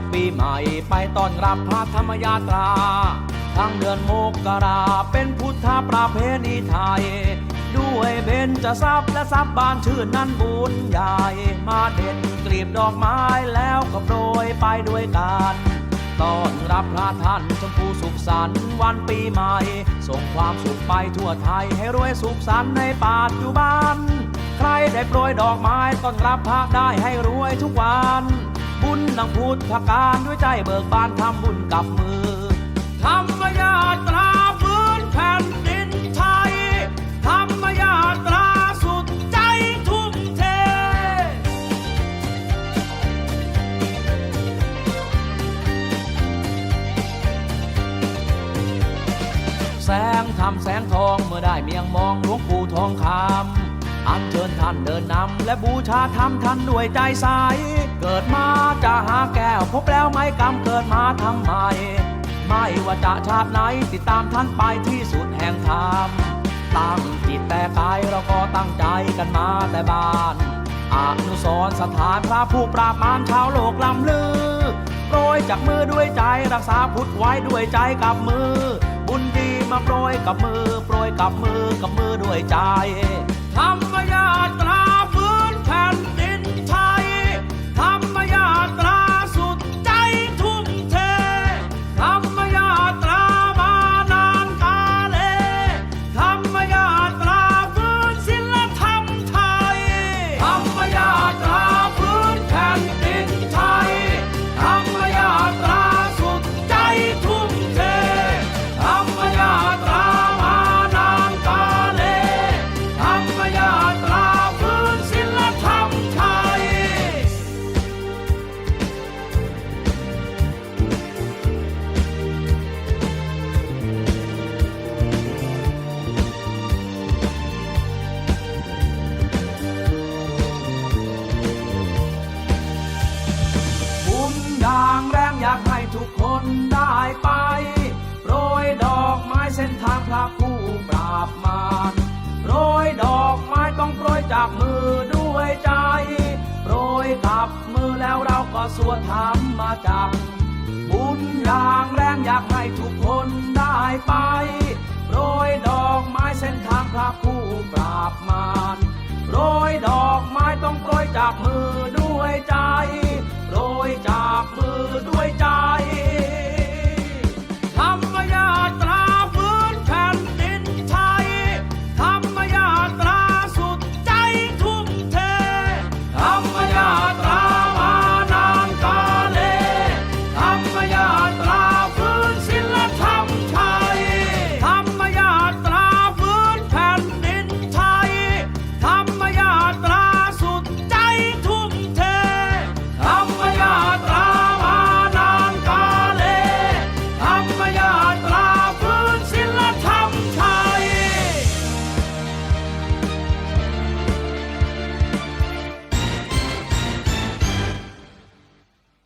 บปีใหม่ไปต้อนรับพระธรรมยาตรา ทั้งเดือนมกราเป็นพุทธประเพณีไทย ด้วยเบญจะทรัพย์และทรัพย์บานชื่นนั้นบุญใหญ่ มาเด็ดกลีบดอกไม้แล้วก็โปรยไปด้วยกันต้อนรับพระท่านชมพูสุขสันต์วันปีใหม่ ส่งความสุขไปทั่วไทยให้รวยสุขสันต์ในปัจจุบัน ใครได้โปรยดอกไม้ต้อนรับพระได้ให้รวยทุกวัน บุญนังพุทธการด้วยใจเบิกบานทำบุญกับมือธรรมยาตราพื้นแผ่นดินไทยธรรมยาตราสุดใจทุ่มเท แสงธรรมแสงทองเมื่อได้เมียงมองหลวงปู่ทองคำ อันเชิญท่านเดินนำและบูชาธรรมท่านด้วยใจใสเกิดมาจะหาแก้วพบแล้วไม่กรรมเกิดมาทำไม ไม่ว่าจะชาติไหนติดตามท่านไปที่สุดแห่งธรรมตั้งจิตแต่กายเราก็ตั้งใจกันมาแต่บ้านอนุสรสถานพระผู้ปราบมารชาวโลกลำลือโปรยจากมือด้วยใจรักษาพุทธไว้ด้วยใจกับมือ บุญดีมาโปรยกับมือ โปรยกับมือกับมือด้วยใจธร จากมือด้วยใจ โปรยกับมือแล้วเราก็สวดธรรมาจักบุญอย่างแรงอยากให้ทุกคนได้ไป โปรยดอกไม้เส้นทางพระผู้ปราบมา